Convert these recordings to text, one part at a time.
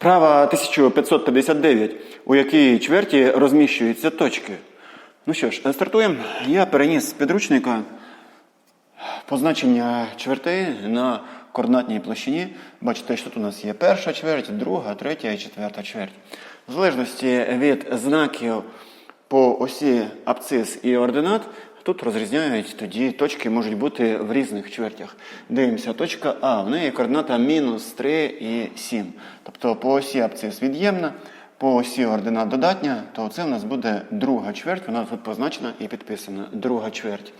Вправа 1559, у якій чверті розміщуються точки. Ну що ж, стартуємо. Я переніс з підручника позначення чвертей на координатній площині. Бачите, що тут у нас є перша чверть, друга, третя і четверта чверть. В залежності від знаків по осі абцис і ординат, тут розрізняють тоді точки можуть бути в різних чвертях. Дивимося, точка А, в неї координата мінус 3 і 7. Тобто по осі абцис від'ємна, по осі ординат додатня, то це в нас буде друга чверть, вона тут позначена і підписана. Друга чверть.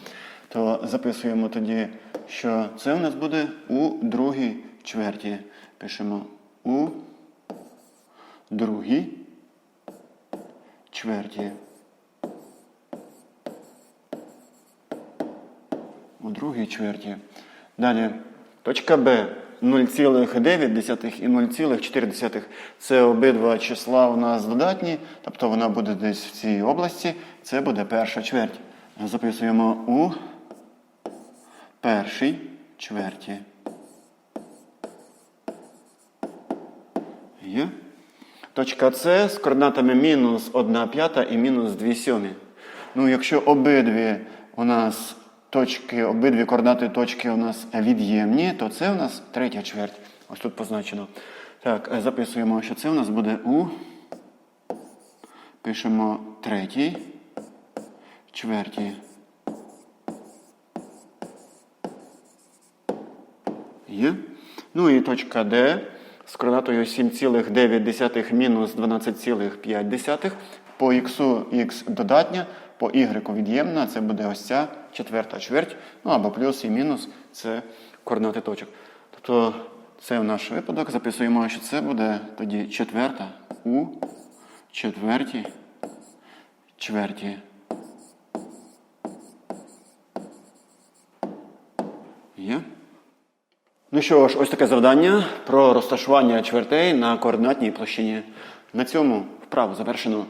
То записуємо тоді, що це у нас буде у другій чверті. Пишемо у другій чверті. У другій чверті. Далі. Точка Б 0,9 і 0,4. Це обидва числа у нас додатні, тобто вона буде десь в цій області. Це буде перша чверть. Записуємо у першій чверті. Є. Точка С з координатами мінус 1 п'ята і мінус 2 сьомі. Ну, якщо обидві у нас точки, обидві координати точки у нас від'ємні, то це у нас третя чверть. Ось тут позначено. Так, е, записуємо, що це у нас буде у. Пишемо третій чверті. Є. Ну і точка Д з координатою 7,9 мінус 12,5. По х х додатня, по y від'ємна, це буде ось ця четверта чверть, ну або плюс і мінус це координати точок. Тобто це в наш випадок. Записуємо, що це буде тоді четверта у четвертій чверті. Є? Ну що ж, ось таке завдання про розташування чвертей на координатній площині. На цьому вправу завершено.